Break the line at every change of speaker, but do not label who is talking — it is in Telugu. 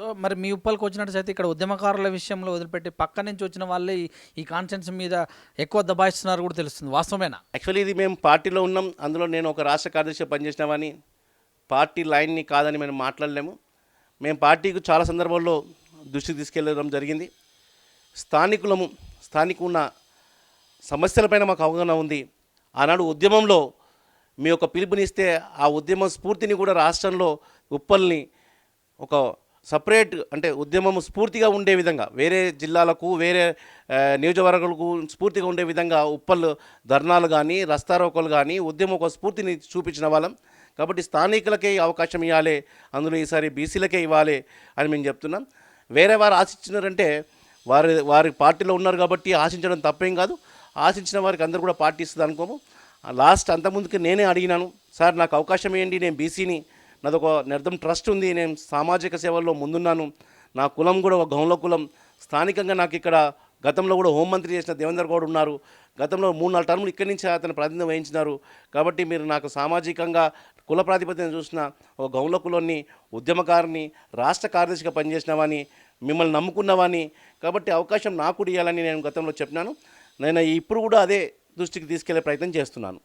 సో మరి మీ ఉప్పల్కి వచ్చినట్టు ఇక్కడ ఉద్యమకారుల విషయంలో వదిలిపెట్టి పక్క నుంచి వచ్చిన వాళ్ళే ఈ- ఈ కాన్ఫరెన్స్ మీద ఎక్కువ దబాయిస్తున్నారు కూడా తెలుస్తుంది. వాస్తవమేనా?
యాక్చువల్లీ ఇది మేము పార్టీలో ఉన్నాం. అందులో నేను ఒక రాష్ట్ర కార్యదర్శి పనిచేసినామని పార్టీ లైన్ని కాదని మేము మాట్లాడలేము. మేము పార్టీకి చాలా సందర్భాల్లో దృష్టికి తీసుకెళ్ళడం జరిగింది. స్థానికులము స్థానికు ఉన్న సమస్యలపైన మాకు అవగాహన ఉంది. ఆనాడు ఉద్యమంలో మీ యొక్క పిలుపునిస్తే ఆ ఉద్యమ స్ఫూర్తిని కూడా రాష్ట్రంలో ఉప్పల్ని ఒక సపరేట్ అంటే ఉద్యమం స్ఫూర్తిగా ఉండే విధంగా వేరే జిల్లాలకు వేరే నియోజకవర్గాలకు స్ఫూర్తిగా ఉండే విధంగా ఉప్పల్ ధర్నాలు కానీ రస్తారోకలు కానీ ఉద్యమం ఒక స్ఫూర్తిని చూపించిన వాళ్ళం. కాబట్టి స్థానికులకే అవకాశం ఇవ్వాలి అందులో ఈసారి బీసీలకే ఇవ్వాలి అని మేము చెప్తున్నాం. వేరే వారు ఆశించినారంటే వారి వారి పార్టీలో ఉన్నారు కాబట్టి ఆశించడం తప్పేం కాదు. ఆశించిన వారికి అందరూ కూడా పార్టీ ఇస్తుంది అనుకోము. లాస్ట్ అంతకుముందుకి నేనే అడిగినాను సార్ నాకు అవకాశం ఏంటి నేను బీసీని నాదొక నిర్ధం ట్రస్ట్ ఉంది. నేను సామాజిక సేవల్లో ముందున్నాను. నా కులం కూడా ఒక గౌంల కులం. స్థానికంగా నాకు ఇక్కడ గతంలో కూడా హోంమంత్రి చేసిన దేవేందర్ గౌడ్ ఉన్నారు. గతంలో మూడు నాలుగు టర్ములు ఇక్కడి నుంచి అతను ప్రాతినిధ్యం వహించినారు. కాబట్టి మీరు నాకు సామాజికంగా కుల ప్రాతిపదికన చూసిన ఒక గౌంల కులాన్ని ఉద్యమకారిని రాష్ట్ర కార్యదర్శిగా పనిచేసినవాని మిమ్మల్ని నమ్ముకున్నవాని కాబట్టి అవకాశం నాకు ఇవ్వాలని నేను గతంలో చెప్పినాను. నేను ఇప్పుడు కూడా అదే దృష్టికి తీసుకెళ్ళే ప్రయత్నం చేస్తున్నాను.